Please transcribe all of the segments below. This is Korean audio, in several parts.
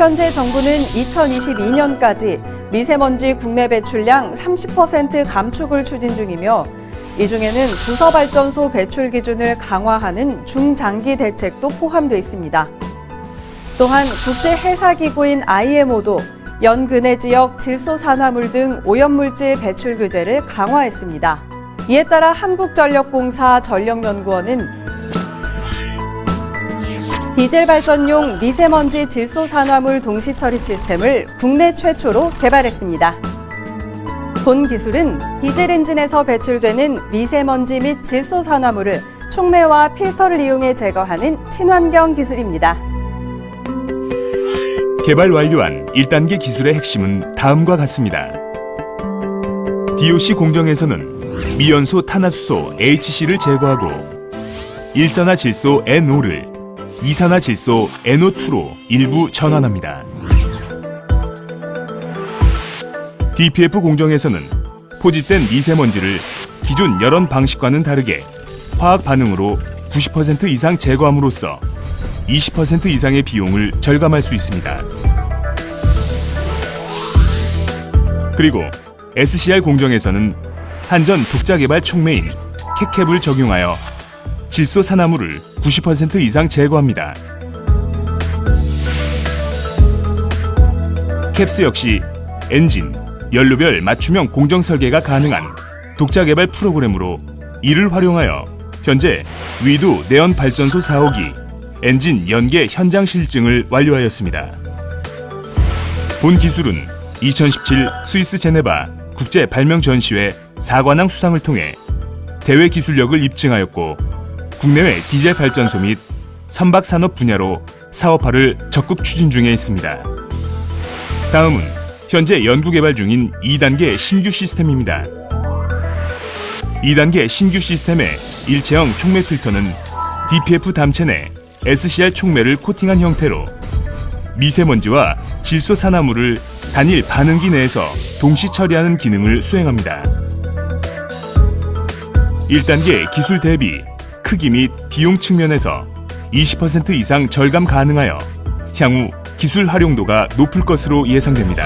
현재 정부는 2022년까지 미세먼지 국내 배출량 30% 감축을 추진 중이며 이 중에는 부서발전소 배출 기준을 강화하는 중장기 대책도 포함되어 있습니다. 또한 국제해사기구인 IMO도 연근해 지역 질소산화물 등 오염물질 배출 규제를 강화했습니다. 이에 따라 한국전력공사 전력연구원은 디젤 발전용 미세먼지 질소 산화물 동시 처리 시스템을 국내 최초로 개발했습니다. 본 기술은 디젤 엔진에서 배출되는 미세먼지 및 질소 산화물을 촉매와 필터를 이용해 제거하는 친환경 기술입니다. 개발 완료한 1단계 기술의 핵심은 다음과 같습니다. DOC 공정에서는 미연소 탄화수소 HC를 제거하고 일산화 질소 NO를 이산화질소 NO2로 일부 전환합니다. DPF 공정에서는 포집된 미세먼지를 기존 열원 방식과는 다르게 화학 반응으로 90% 이상 제거함으로써 20% 이상의 비용을 절감할 수 있습니다. 그리고 SCR 공정에서는 한전 독자 개발 촉매인 캐캡을 적용하여 질소 산화물을 90% 이상 제거합니다. 캡스 역시 엔진, 연료별 맞춤형 공정 설계가 가능한 독자 개발 프로그램으로 이를 활용하여 현재 위도 내연 발전소 4호기 엔진 연계 현장 실증을 완료하였습니다. 본 기술은 2017 스위스 제네바 국제 발명 전시회 4관왕 수상을 통해 대외 기술력을 입증하였고 국내외 디젤 발전소 및 선박 산업 분야로 사업화를 적극 추진 중에 있습니다. 다음은 현재 연구 개발 중인 2단계 신규 시스템입니다. 2단계 신규 시스템의 일체형 촉매 필터는 DPF 담체 내 SCR 촉매를 코팅한 형태로 미세먼지와 질소 산화물을 단일 반응기 내에서 동시 처리하는 기능을 수행합니다. 1단계 기술 대비 크기 및 비용 측면에서 20% 이상 절감 가능하여 향후 기술 활용도가 높을 것으로 예상됩니다.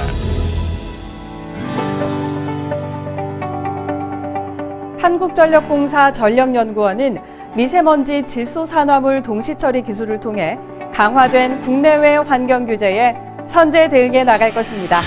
한국전력공사 전력연구원은 미세먼지 질소 산화물 동시 처리 기술을 통해 강화된 국내외 환경 규제에 선제 대응해 나갈 것입니다.